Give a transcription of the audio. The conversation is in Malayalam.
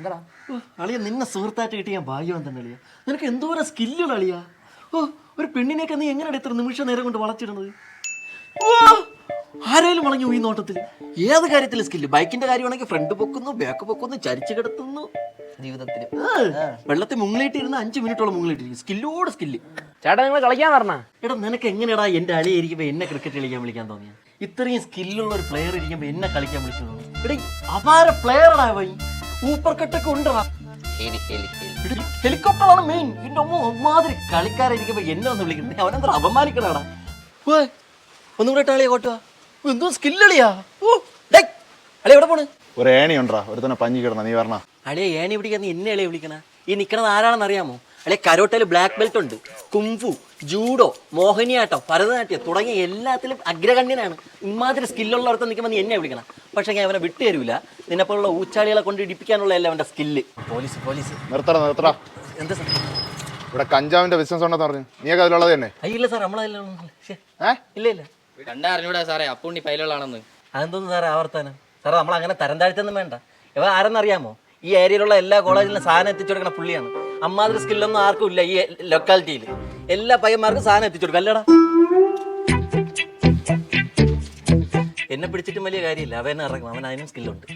എന്താടാ? അളിയ നിന്നെ സുഹൃത്തായിട്ട് കിട്ടിയ ഞാൻ ഭാഗ്യവാൻ തന്നെ അളിയ? നിനക്ക് എന്തോരം സ്കില്ലുകൾ അളിയ? ഓ ഒരു പെണ്ണിനെയൊക്കെ നീ എങ്ങനെയാണ് ഇത്ര നിമിഷം നേരം കൊണ്ട് വളച്ചിടുന്നത് ആരെങ്കിലും ആരേലും വളഞ്ഞു പോയി നോട്ടത്തിൽ? ഏത് കാര്യത്തിൽ സ്കില്ല് ബൈക്കിന്റെ കാര്യമാണെങ്കിൽ ഫ്രണ്ട് പൊക്കുന്നു ബാക്ക് പൊക്കുന്നു ചരിച്ചു കിടത്തുന്നു. ജീവിതത്തിൽ വെള്ളത്തിൽ മുങ്ങിലിട്ടിരുന്ന അഞ്ച് മിനിറ്റോളം മുങ്ങിലിട്ടിരിക്കും സ്കില്ലോട് സ്കില്ല് ചേട്ടാ നിങ്ങൾ കളിക്കാൻ പറഞ്ഞ എടാ നിനക്ക് എങ്ങനെയാടാ എന്റെ അളിയ ഇരിക്കുമ്പോ എന്നെ ക്രിക്കറ്റ് കളിക്കാൻ വിളിക്കാൻ തോന്നിയ? ഇത്രയും സ്കില്ലുള്ള ഒരു പ്ലെയർ ഇരിക്കുമ്പോ എന്നെ കളിക്കാൻ വിളിച്ചു എടീ അപാര പ്ലെയർ വൈ ഊപ്പർ കട്ടൊക്കെ ഹെലി ഹെലികോപ്റ്ററാണ് മെയിൻ എന്റെ അമ്മ ഒമാതിരി കളിക്കാരായിരിക്കുമ്പോ എന്നെ ഒന്ന് വിളിക്കുന്നത് അവനെന്താ അപമാനിക്കണാടാ ഒന്നും കൂടെ കളിയാ കോട്ടുവാ എന്തോ സ്കില്ലളിയാ. ഓ ഡേ അളിയ എവിടെ പോണ്? ഒരു ഏണി ഉണ്ടാ ഒരുത്തന്നെ പഞ്ഞി കിടന്ന. നീ പറഞ്ഞ അളിയ ഏണി പിടിക്കാൻ നീ എന്നെ അളിയ വിളിക്കണ. ഈ നിക്കണത് ആരാണെന്ന് അറിയാമോ അളിയ കരോട്ടയിൽ ബ്ലാക്ക് ബെൽറ്റ് ഉണ്ട്. Kung fu judo Mohiniyattam Bharatanatyam തുടങ്ങിയ എല്ലാത്തിലും അഗ്രഗണ്യനാണ്. ഇമാതിരി സ്കില്ലുള്ളവർക്ക് നിൽക്കുമ്പോൾ നീ എന്നെ വിളിക്കണം. പക്ഷേ ഞാൻ അവനെ വിട്ടു തരൂല. നിന്നെപ്പോലുള്ള ഊച്ചാളികളെ കൊണ്ട് ഇടിപ്പിക്കാനുള്ള എല്ലാം അവന്റെ സ്കില്ല് പോലീസ് പോലീസ്. നിർത്തട നിർത്തടാ. എന്താ സാർ ഇവിടെ കഞ്ചാവിന്റെ ബിസിനസ് ഉണ്ടെന്ന് പറഞ്ഞു. നീയൊക്കെ അതിലുള്ളത് തന്നെ. അയ്യില്ല സാർ നമ്മളതിലുള്ള ഇല്ല ഇല്ല. ഇല്ല കണ്ടറിഞ്ഞൂടാ സാറേ അപ്പുണ്ണി ഫൈലുകളാണെന്ന് അതെന്തോന്ന് സാറേ ആവർത്താനം? സാറേ നമ്മൾ അങ്ങനെ തരം താഴ്ത്തൊന്നും വേണ്ട. ഇവ ആരെന്നറിയാമോ? ഈ ഏരിയയിലുള്ള എല്ലാ കോളേജിലും സാധനം എത്തിച്ചു കൊടുക്കുന്ന പുള്ളിയാണ്. അമ്മാതിരി സ്കില്ലൊന്നും ആർക്കും ഇല്ല ഈ ലൊക്കാലിറ്റിയിൽ എല്ലാ പയ്യന്മാർക്കും സാധനം എത്തിച്ചു കൊടുക്കും അല്ലടാ. എന്നെ പിടിച്ചിട്ടും വലിയ കാര്യമില്ല. അവൻ ഇറങ്ങും അവൻ അതിനും സ്കില്ലുണ്ട്